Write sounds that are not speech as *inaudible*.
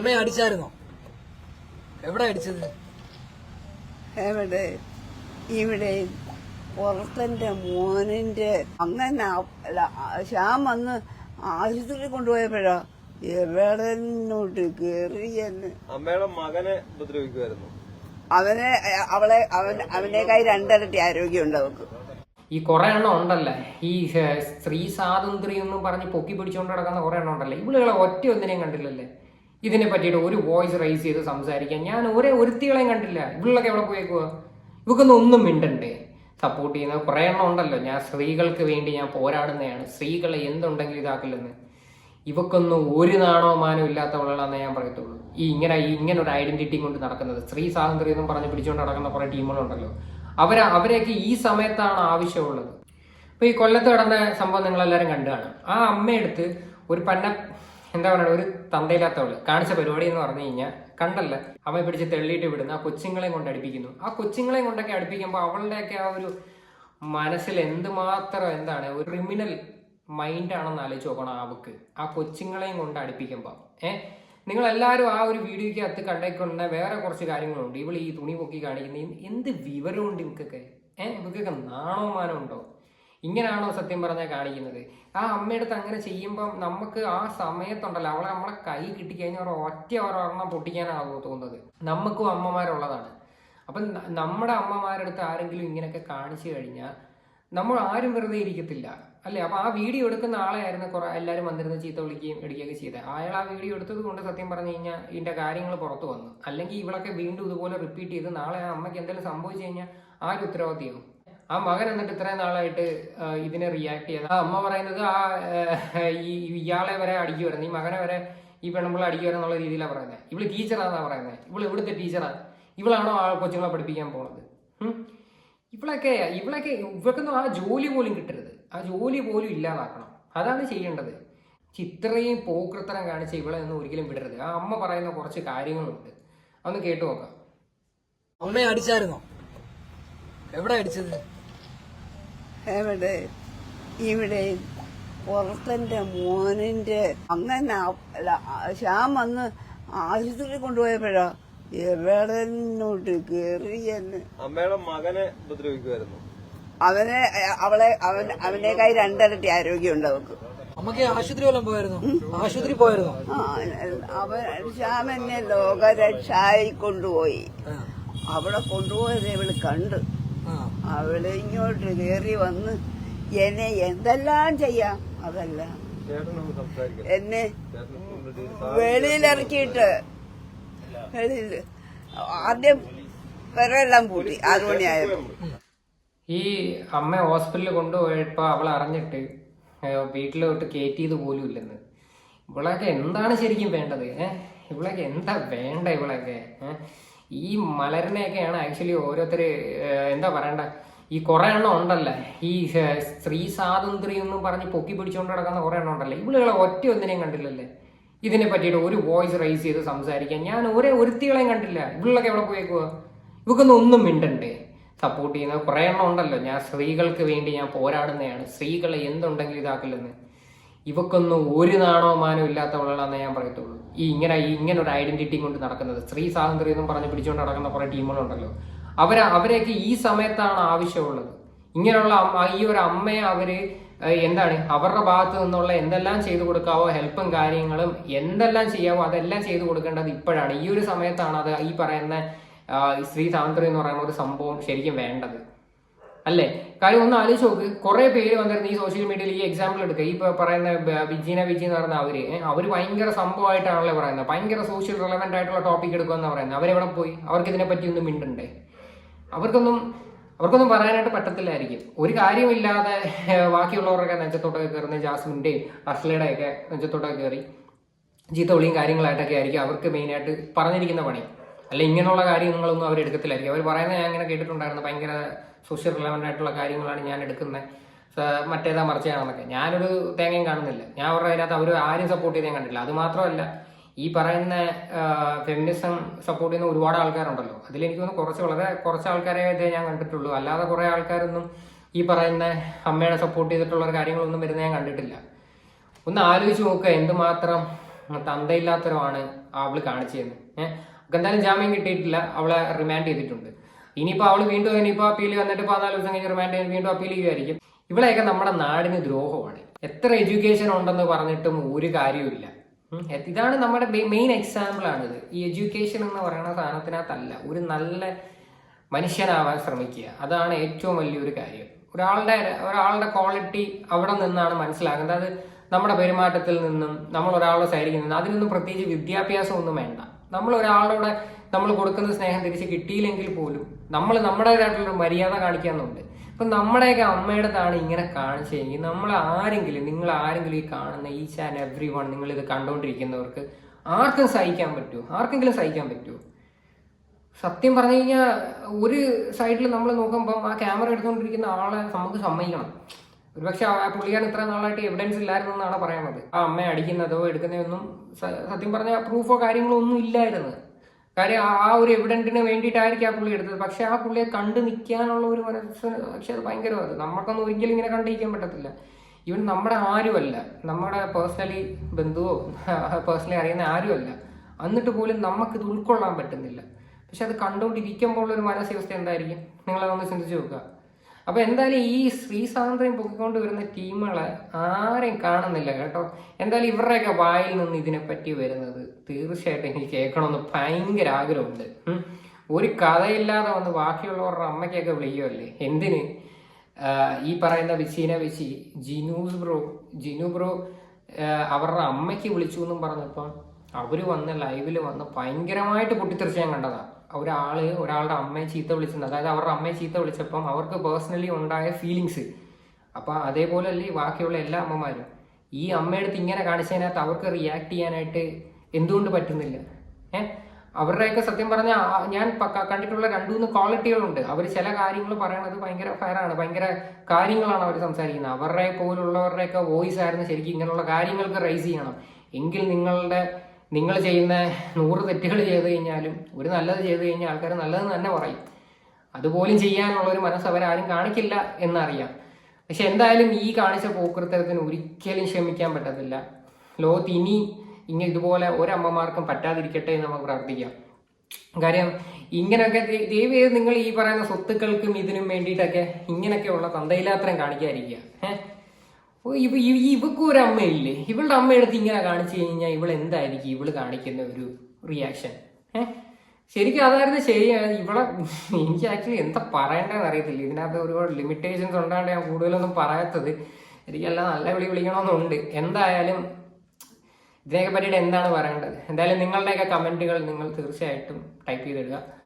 അമ്മയെ അടിച്ചായിരുന്നോ? എവിടെ അടിച്ചത്? എവിടെ? ഇവിടെ പുറത്തെന്റെ മോനിന്റെ അങ്ങനെ ശ്യാം വന്ന് ആശുപത്രി കൊണ്ടുപോയപ്പോഴാ എവിടെ നിന്നോട്ട് കേറി അമ്മയുടെ മകനെ ഉപദ്രവിക്കുമായിരുന്നു അവനെ അവളെ അവൻ അവനേക്കായി രണ്ടരട്ടി ആരോഗ്യമുണ്ട് അവക്ക് ഈ കുറെ എണ്ണം ഉണ്ടല്ലേ? ഈ സ്ത്രീ സ്വാതന്ത്ര്യം എന്നും പറഞ്ഞ് പൊക്കി പിടിച്ചുകൊണ്ട് നടക്കുന്ന കുറെ എണ്ണം ഉണ്ടല്ലേ? ഇവിളുകളെ ഒറ്റ ഒന്നിനെയും കണ്ടില്ലല്ലേ? ഇതിനെ പറ്റിയിട്ട് ഒരു വോയിസ് റൈസ് ചെയ്ത് സംസാരിക്കാൻ ഞാൻ ഒരേ ഒരുത്തികളെയും കണ്ടില്ല. ഇവിളിലൊക്കെ എവിടെ പോയേക്കുക ഇവക്കൊന്നും ഒന്നും മിണ്ടണ്ടേ? സപ്പോർട്ട് ചെയ്യുന്ന കുറെ എണ്ണം ഉണ്ടല്ലോ. ഞാൻ സ്ത്രീകൾക്ക് വേണ്ടി ഞാൻ പോരാടുന്നതാണ്. സ്ത്രീകളെ എന്തുണ്ടെങ്കിലും ഇതാക്കില്ലെന്ന്. ഇവക്കൊന്നും ഒരു നാണോ മാനോ ഇല്ലാത്തവളാണെന്ന് ഞാൻ പറയത്തുള്ളൂ. ഈ ഇങ്ങനെ ഈ ഇങ്ങനെ ഒരു ഐഡന്റിറ്റി കൊണ്ട് നടക്കുന്നത്. സ്ത്രീ സ്വാതന്ത്ര്യം എന്നും പറഞ്ഞ് പിടിച്ചുകൊണ്ട് നടക്കുന്ന കുറെ ടീമുകളുണ്ടല്ലോ. അവരെ അവരെയൊക്കെ ഈ സമയത്താണ് ആവശ്യമുള്ളത്. അപ്പോൾ ഈ കൊല്ലത്ത് നടന്ന സംഭവം നിങ്ങളെല്ലാവരും കണ്ടു കാണും. ആ അമ്മയെടുത്ത് ഒരു പന്ന എന്താ പറയുക ഒരു തന്തയില്ലാത്തവൾ. കാണിച്ച പരിപാടി എന്ന് പറഞ്ഞു കഴിഞ്ഞാൽ കണ്ടല്ല? അവൻ പിടിച്ച് തെള്ളിയിട്ട് വിടുന്നു ആ കൊച്ചുങ്ങളെയും കൊണ്ട് അടുപ്പിക്കുന്നു. ആ കൊച്ചുങ്ങളെയും കൊണ്ടൊക്കെ അടുപ്പിക്കുമ്പോൾ അവളുടെയൊക്കെ ആ ഒരു മനസ്സിൽ എന്തുമാത്രം എന്താണ് ഒരു ക്രിമിനൽ മൈൻഡ് ആണെന്ന് ആലോചിച്ച് നോക്കണം അവക്ക് ആ കൊച്ചുങ്ങളെയും കൊണ്ട് അടുപ്പിക്കുമ്പോൾ ഏഹ് നിങ്ങൾ എല്ലാവരും ആ ഒരു വീഡിയോയ്ക്ക് അത് കണ്ടേക്കൊണ്ട വേറെ കുറച്ച് കാര്യങ്ങളുണ്ട്. ഇവൾ ഈ തുണി പൊക്കി കാണിക്കുന്ന എന്ത് വിവരമുണ്ട് ഇവക്കൊക്കെ ഏഹ് ഇവക്കൊക്കെ നാണോ ഉണ്ടോ? ഇങ്ങനെയാണോ സത്യം പറഞ്ഞാൽ കാണിക്കുന്നത്? ആ അമ്മയെടുത്ത് അങ്ങനെ ചെയ്യുമ്പം നമുക്ക് ആ സമയത്തുണ്ടല്ലോ അവളെ നമ്മളെ കൈ കിട്ടിക്കഴിഞ്ഞാൽ ഒരു ഒറ്റ ഒരെണ്ണം പൊട്ടിക്കാനാകുമോ തോന്നുന്നത്. നമുക്കും അമ്മമാരുള്ളതാണ്. അപ്പം നമ്മുടെ അമ്മമാരെടുത്ത് ആരെങ്കിലും ഇങ്ങനെയൊക്കെ കാണിച്ചു കഴിഞ്ഞാൽ നമ്മൾ ആരും വെറുതെ ഇരിക്കത്തില്ല അല്ലേ? അപ്പോൾ ആ വീഡിയോ എടുക്കുന്ന ആളെയായിരുന്നു കുറെ എല്ലാവരും വന്നിരുന്ന് ചീത്ത വിളിക്കുകയും എടുക്കുകയൊക്കെ ചെയ്തത് അയാൾ ആ വീഡിയോ എടുത്തത് കൊണ്ട് സത്യം പറഞ്ഞു കഴിഞ്ഞാൽ ഇതിന്റെ കാര്യങ്ങൾ പുറത്തു വന്നു. അല്ലെങ്കിൽ ഇവളൊക്കെ വീണ്ടും ഇതുപോലെ റിപ്പീറ്റ് ചെയ്ത് നാളെ ആ അമ്മയ്ക്ക് എന്തെങ്കിലും സംഭവിച്ചു കഴിഞ്ഞാൽ ആരും ഉത്തരവാദിയാവും. ആ മകൻ എന്നിട്ട് ഇത്രയും നാളായിട്ട് ഇതിനെ റിയാക്ട് ചെയ്ത. ആ അമ്മ പറയുന്നത് ആ ഈ ഇയാളെ വരെ അടിക്കുമായിരുന്നു ഈ മകനെ വരെ ഈ പെണ്ണുമ്പിള്ള അടിക്കുമായിരുന്നു എന്നുള്ള രീതിയിലാണ് പറയുന്നത് ഇവൾ ടീച്ചറാന്നാ പറയുന്നത് ഇവൾ ഇവിടുത്തെ ടീച്ചറാണ് ഇവളാണോ ആ കൊച്ചുങ്ങളെ പഠിപ്പിക്കാൻ പോണത്? ഇവളൊക്കെ ഇവളൊക്കെ ഇവൾക്കൊന്നും ആ ജോലി പോലും കിട്ടരുത്. ആ ജോലി പോലും ഇല്ലാതാക്കണം. അതാണ് ചെയ്യേണ്ടത്. ഇത്രയും പോക്കൃത്തരം കാണിച്ച് ഇവളെ ഒന്നും ഒരിക്കലും വിടരുത്. ആ അമ്മ പറയുന്ന കുറച്ച് കാര്യങ്ങളുണ്ട്. അതൊന്ന് കേട്ടു നോക്കാം. അമ്മയെ അടിച്ചായിരുന്നോ? എവിടെ അടിച്ചത്? എവിടെ? ഇവിടെ. പുറത്തെന്റെ മോനിന്റെ അങ്ങനെ ശ്യാം വന്ന് ആശുപത്രി കൊണ്ടുപോയപ്പോഴാ എവിടെ നിന്നോട്ട് കേറി എന്ന് അമ്മയുടെ മകനെ ഉപദ്രവിക്കുമായിരുന്നു അവനെ അവളെ അവൻ അവന്റെ കൈ രണ്ടരട്ടി ആരോഗ്യമുണ്ട് അവക്ക്. അമ്മയ്ക്ക് ആശുപത്രി വല്ലതും പോയിരുന്നു ആശുപത്രി പോയിരുന്നു ആ, അവൻ ശ്യാം എന്നെ ലോകരക്ഷായി കൊണ്ടുപോയി. അവളെ അവിടെ കൊണ്ടുപോയത് ഇവൾ കണ്ട്. അവൾ ഇങ്ങോട്ട് കയറി വന്ന് എന്നെ എന്തെല്ലാം ചെയ്യാം? അതല്ല. എന്നെ വെളിയിലിറക്കിയിട്ട് വെളിയിൽ ആദ്യം പെരെല്ലാം പൂട്ടി. ആറു മണിയായപ്പോ. ഈ അമ്മ ഹോസ്പിറ്റലിൽ കൊണ്ടുപോയപ്പോൾ അവൾ അറിഞ്ഞിട്ട് വീട്ടിലോട്ട് കയറ്റിയത് പോലും ഇല്ലെന്ന്. ഇവളൊക്കെ എന്താണ് ശരിക്കും വേണ്ടത് ഏഹ് ഇവളൊക്കെ എന്താ വേണ്ട ഇവളൊക്കെ ഏഹ് ഈ മലരിനെയൊക്കെയാണ് ആക്ച്വലി ഓരോരുത്തർ എന്താ പറയണ്ട ഈ കുറെ എണ്ണം ഉണ്ടല്ലോ? ഈ സ്ത്രീ സ്വാതന്ത്ര്യം എന്നും പറഞ്ഞ് പൊക്കി പിടിച്ചുകൊണ്ട് നടക്കുന്ന കുറെ എണ്ണം ഉണ്ടല്ലോ? ഇവളുകളെ ഒറ്റ ഒന്നിനെയും കണ്ടില്ലല്ലേ? ഇതിനെ പറ്റിയിട്ട് ഒരു വോയിസ് റൈസ് ചെയ്ത് സംസാരിക്കാൻ ഞാൻ ഒരേ ഒരുത്തികളെയും കണ്ടില്ല. ഇവളിലൊക്കെ എവിടെ പോയേക്കുക ഇവക്കൊന്നും ഒന്നും മിണ്ടണ്ടേ? സപ്പോർട്ട് ചെയ്യുന്ന കുറെ എണ്ണം ഉണ്ടല്ലോ. ഞാൻ സ്ത്രീകൾക്ക് വേണ്ടി ഞാൻ പോരാടുന്നതാണ് സ്ത്രീകളെ എന്തുണ്ടെങ്കിലും ഇതാക്കില്ലെന്ന്. ഇവക്കൊന്നും ഒരു നാണോ മാനോ ഇല്ലാത്തവളാണെന്ന് ഞാൻ പറയത്തുള്ളൂ. ഈ ഇങ്ങനെ ഈ ഇങ്ങനെ ഒരു ഐഡന്റിറ്റി കൊണ്ട് നടക്കുന്നത്. സ്ത്രീ സ്വാതന്ത്ര്യം എന്നും പറഞ്ഞ് പിടിച്ചുകൊണ്ട് നടക്കുന്ന കുറേ ടീമുകളുണ്ടല്ലോ. അവരെ അവരെയൊക്കെ ഈ സമയത്താണ് ആവശ്യമുള്ളത്. ഇങ്ങനെയുള്ള ഈ ഒരു അമ്മയെ അവർ എന്താണ് അവരുടെ ഭാഗത്ത് നിന്നുള്ള എന്തെല്ലാം ചെയ്തു കൊടുക്കാവോ ഹെൽപ്പും കാര്യങ്ങളും എന്തെല്ലാം ചെയ്യാവോ അതെല്ലാം ചെയ്തു കൊടുക്കേണ്ടത് ഇപ്പോഴാണ്. ഈ ഒരു സമയത്താണ് അത് ഈ പറയുന്ന സ്ത്രീ സ്വാതന്ത്ര്യം എന്ന് പറയുന്ന ഒരു സംഭവം ശരിക്കും വേണ്ടത്. അല്ലേ? കാര്യം ഒന്ന് ആലോചിച്ച് നോക്ക്. കുറെ പേര് വന്നിരുന്ന ഈ സോഷ്യൽ മീഡിയയിൽ ഈ എക്സാമ്പിൾ എടുക്കുക. ഈ പറയുന്ന വിജീന വിജി എന്ന് പറയുന്ന അവർ അവർ ഭയങ്കര സംഭവമായിട്ടാണല്ലോ പറയുന്നത്. ഭയങ്കര സോഷ്യൽ റിലവന്റ് ആയിട്ടുള്ള ടോപ്പിക് എടുക്കുമെന്ന് പറയുന്നത്. അവരെവിടെ പോയി? അവർക്ക് ഇതിനെ പറ്റി ഒന്നും മിണ്ടണ്ടേ? അവർക്കൊന്നും അവർക്കൊന്നും പറയാനായിട്ട് പറ്റത്തില്ലായിരിക്കും. ഒരു കാര്യമില്ലാതെ ബാക്കിയുള്ളവരൊക്കെ നെഞ്ചത്തോട്ടൊക്കെ കയറുന്ന ജാസ്മിന്റെയും അർഷലയുടെ ഒക്കെ നെഞ്ചത്തോട്ടൊക്കെ കയറി ചീത്തവിളിയും കാര്യങ്ങളായിട്ടൊക്കെ ആയിരിക്കും അവർക്ക് മെയിനായിട്ട് പറഞ്ഞിരിക്കുന്ന പണി. അല്ല ഇങ്ങനെയുള്ള കാര്യങ്ങളൊന്നും അവർ എടുക്കത്തില്ലായിരിക്കും. അവർ പറയുന്നത് ഞാൻ ഇങ്ങനെ കേട്ടിട്ടുണ്ടായിരുന്നു. ഭയങ്കര സോഷ്യൽ റിലവന്റ് ആയിട്ടുള്ള കാര്യങ്ങളാണ് ഞാൻ എടുക്കുന്നത്. മറ്റേതാ മറിച്ചാണെന്നൊക്കെ. ഞാനൊരു തേങ്ങയും കാണുന്നില്ല. ഞാൻ അവരുടെ അതിനകത്ത് അവർ ആരും സപ്പോർട്ട് ചെയ്ത് ഞാൻ കണ്ടില്ല അത് മാത്രമല്ല ഈ പറയുന്ന ഫെമിനിസം സപ്പോർട്ട് ചെയ്യുന്ന ഒരുപാട് ആൾക്കാരുണ്ടല്ലോ. അതിലെനിക്ക് തോന്നുന്നു കുറച്ച് വളരെ കുറച്ച് ആൾക്കാരെ ഇതേ ഞാൻ കണ്ടിട്ടുള്ളൂ. അല്ലാതെ കുറേ ആൾക്കാരൊന്നും ഈ പറയുന്ന അമ്മയുടെ സപ്പോർട്ട് ചെയ്തിട്ടുള്ള കാര്യങ്ങളൊന്നും വരുന്ന ഞാൻ കണ്ടിട്ടില്ല. ഒന്ന് ആലോചിച്ച് നോക്കുക. എന്തുമാത്രം തന്തയില്ലാത്തവരാണ് അവൾ കാണിച്ചതെന്ന്. ഏഹ് എന്തായാലും ജാമ്യം കിട്ടിയിട്ടില്ല. അവളെ റിമാൻഡ് ചെയ്തിട്ടുണ്ട്. ഇനിയിപ്പോൾ അവൾ വീണ്ടും ഇനിയിപ്പോൾ അപ്പീൽ വന്നിട്ട് പതിനാല് ദിവസം കഴിഞ്ഞ് റിമാൻഡ് ചെയ്ത് വീണ്ടും അപ്പീൽ ചെയ്യുമായിരിക്കും ഇവളെയൊക്കെ നമ്മുടെ നാടിന് ദ്രോഹമാണ്. എത്ര എഡ്യൂക്കേഷൻ ഉണ്ടെന്ന് പറഞ്ഞിട്ടും ഒരു കാര്യമില്ല ഇതാണ് നമ്മുടെ മെയിൻ എക്സാമ്പിൾ ആണിത്. ഈ എഡ്യൂക്കേഷൻ എന്ന് പറയുന്ന സാധനത്തിനകത്തല്ല ഒരു നല്ല മനുഷ്യനാവാൻ ശ്രമിക്കുക. അതാണ് ഏറ്റവും വലിയൊരു കാര്യം. ഒരാളുടെ ഒരാളുടെ ക്വാളിറ്റി അവിടെ നിന്നാണ് മനസ്സിലാകുന്നത്. അത് നമ്മുടെ പെരുമാറ്റത്തിൽ നിന്നും നമ്മൾ ഒരാളുടെ സൈഡിൽ നിന്നും അതിനൊന്നും പ്രത്യേകിച്ച് വിദ്യാഭ്യാസം ഒന്നും വേണ്ട. നമ്മൾ ഒരാളോട് നമ്മൾ കൊടുക്കുന്ന സ്നേഹം തിരിച്ച് കിട്ടിയില്ലെങ്കിൽ പോലും നമ്മൾ നമ്മുടേതായിട്ടുള്ള മര്യാദ കാണിക്കാന്നുണ്ട്. ഇപ്പൊ നമ്മുടെയൊക്കെ അമ്മയുടെതാണ് ഇങ്ങനെ കാണിച്ചെങ്കിൽ നമ്മൾ ആരെങ്കിലും നിങ്ങൾ ആരെങ്കിലും ഈ കാണുന്ന ഈച്ച് ആൻഡ് എവ്രി വൺ നിങ്ങൾ ഇത് കണ്ടുകൊണ്ടിരിക്കുന്നവർക്ക് ആർക്കും സഹിക്കാൻ പറ്റുമോ ആർക്കെങ്കിലും സഹിക്കാൻ പറ്റുമോ സത്യം പറഞ്ഞു കഴിഞ്ഞാൽ ഒരു സൈഡിൽ നമ്മൾ നോക്കുമ്പം ആ ക്യാമറ എടുത്തുകൊണ്ടിരിക്കുന്ന ആളെ നമുക്ക് സമ്മതിക്കണം. ഒരുപക്ഷെ ആ പുള്ളിക്കാരൻ ഇത്ര നാളായിട്ട് എവിഡൻസ് ഇല്ലായിരുന്നു എന്നാണ് പറയുന്നത്. ആ അമ്മയെ അടിക്കുന്നതോ എടുക്കുന്നതൊന്നും സത്യം പറഞ്ഞ പ്രൂഫോ കാര്യങ്ങളോ ഒന്നും ഇല്ലായിരുന്നു. കാര്യം ആ- ഒരു എവിഡന്റിന് വേണ്ടിയിട്ടായിരിക്കും ആ പുള്ളി എടുത്തത്. പക്ഷെ ആ പുള്ളിയെ കണ്ടു നിൽക്കാനുള്ള ഒരു മനസ്സിന് പക്ഷെ അത് ഭയങ്കരമാണ് നമുക്കൊന്നും ഒരിക്കലും ഇങ്ങനെ കണ്ടിരിക്കാൻ പറ്റത്തില്ല. ഇവൻ നമ്മുടെ ആരുമല്ല നമ്മുടെ പേഴ്സണലി ബന്ധുവോ *laughs* പേഴ്സണലി അറിയുന്ന ആരുമല്ല. എന്നിട്ട് പോലും നമുക്ക് ഇത് ഉൾക്കൊള്ളാൻ പറ്റുന്നില്ല. പക്ഷെ അത് കണ്ടുകൊണ്ടിരിക്കുമ്പോൾ ഒരു മാനസികാവസ്ഥ എന്തായിരിക്കും? നിങ്ങളതൊന്ന് ചിന്തിച്ച് നോക്കുക. അപ്പൊ എന്തായാലും ഈ സ്ത്രീ സ്വാതന്ത്ര്യം പൊക്കിക്കൊണ്ട് വരുന്ന ടീമുകളെ ആരെയും കാണുന്നില്ല കേട്ടോ. എന്തായാലും ഇവരുടെയൊക്കെ വായിൽ നിന്ന് ഇതിനെപ്പറ്റി വരുന്നത് തീർച്ചയായിട്ടും എനിക്ക് കേൾക്കണമെന്ന് ഭയങ്കര ആഗ്രഹമുണ്ട്. ഒരു കഥയില്ലാതെ വന്ന് ബാക്കിയുള്ളവരുടെ അമ്മയ്ക്കൊക്കെ വിളിക്കുമല്ലേ എന്തിന്? ഈ പറയുന്ന വിച്ചീനെ വെച്ച് ജിനൂസ് ബ്രോ ജിനു ബ്രോ അവരുടെ അമ്മയ്ക്ക് വിളിച്ചു എന്നും പറഞ്ഞപ്പം അവർ വന്ന് ലൈവിൽ വന്ന് ഭയങ്കരമായിട്ട് പൊട്ടിത്തെറിച്ച് ഞാൻ കണ്ടതാ. ഒരാൾ ഒരാളുടെ അമ്മയെ ചീത്ത വിളിച്ചത് അതായത് അവരുടെ അമ്മയെ ചീത്ത വിളിച്ചപ്പം അവർക്ക് പേഴ്സണലി ഉണ്ടായ ഫീലിങ്സ് അപ്പം അതേപോലെ അല്ലേ ബാക്കിയുള്ള എല്ലാ അമ്മമാരും. ഈ അമ്മയെടുത്ത് ഇങ്ങനെ കാണിച്ചതിനകത്ത് അവർക്ക് റിയാക്ട് ചെയ്യാനായിട്ട് എന്തുകൊണ്ട് പറ്റുന്നില്ല? ഏഹ് അവരുടെയൊക്കെ സത്യം പറഞ്ഞാൽ ഞാൻ കണ്ടിട്ടുള്ള രണ്ടു മൂന്ന് ക്വാളിറ്റികളുണ്ട് അവർ ചില കാര്യങ്ങൾ പറയണത് ഭയങ്കര ഫയറാണ് ഭയങ്കര കാര്യങ്ങളാണ് അവർ സംസാരിക്കുന്നത്. അവരുടെ പോലുള്ളവരുടെയൊക്കെ വോയിസ് ആയിരുന്നു ശരിക്കും ഇങ്ങനെയുള്ള കാര്യങ്ങൾക്ക് റൈസ് ചെയ്യണം. എങ്കിൽ നിങ്ങളുടെ നിങ്ങൾ ചെയ്യുന്ന നൂറ് തെറ്റുകൾ ചെയ്ത് കഴിഞ്ഞാലും ഒരു നല്ലത് ചെയ്ത് കഴിഞ്ഞാൽ ആൾക്കാർ നല്ലതെന്ന് തന്നെ പറയും. അതുപോലും ചെയ്യാനുള്ള ഒരു മനസ്സ് അവരാരും കാണിക്കില്ല എന്നറിയാം. പക്ഷെ എന്തായാലും ഈ കാണിച്ച പോക്കൃത്തരത്തിന് ഒരിക്കലും ക്ഷമിക്കാൻ പറ്റത്തില്ല. ലോകത്ത് ഇനി ഇങ്ങനെ ഇതുപോലെ ഒരമ്മമാർക്കും പറ്റാതിരിക്കട്ടെ എന്ന് നമുക്ക് പ്രാർത്ഥിക്കാം. കാര്യം ഇങ്ങനെയൊക്കെ ദൈവം നിങ്ങൾ ഈ പറയുന്ന സ്വത്തുക്കൾക്കും ഇതിനും വേണ്ടിയിട്ടൊക്കെ ഇങ്ങനെയൊക്കെയുള്ള തന്തയിലാത്രം കാണിക്കാതിരിക്കുക. ഏഹ്? ഇവ ഇവ- ഇവക്കും ഒരു അമ്മയില്ലേ ഇവളുടെ അമ്മയെടുത്ത് ഇങ്ങനെ കാണിച്ചു കഴിഞ്ഞാൽ ഇവൾ എന്തായിരിക്കും ഇവൾ കാണിക്കുന്ന ഒരു റിയാക്ഷൻ ഏഹ് ശരിക്കും അതായിരുന്നു ശരിയാണ് ഇവിടെ *laughs* എനിക്ക് ആക്ച്വലി എന്താ പറയേണ്ടതെന്ന് അറിയത്തില്ല. ഇതിനകത്ത് ഒരുപാട് ലിമിറ്റേഷൻസ് ഉണ്ടാണ്ട് ഞാൻ കൂടുതലൊന്നും പറയാത്തത്. എനിക്കല്ല നല്ല വിളി വിളിക്കണമെന്നുണ്ട്. എന്തായാലും ഇതിനെയൊക്കെ പറ്റിയിട്ട് എന്താണ് പറയേണ്ടത്? എന്തായാലും നിങ്ങളുടെയൊക്കെ കമന്റുകൾ നിങ്ങൾ തീർച്ചയായിട്ടും ടൈപ്പ് ചെയ്തിടുക.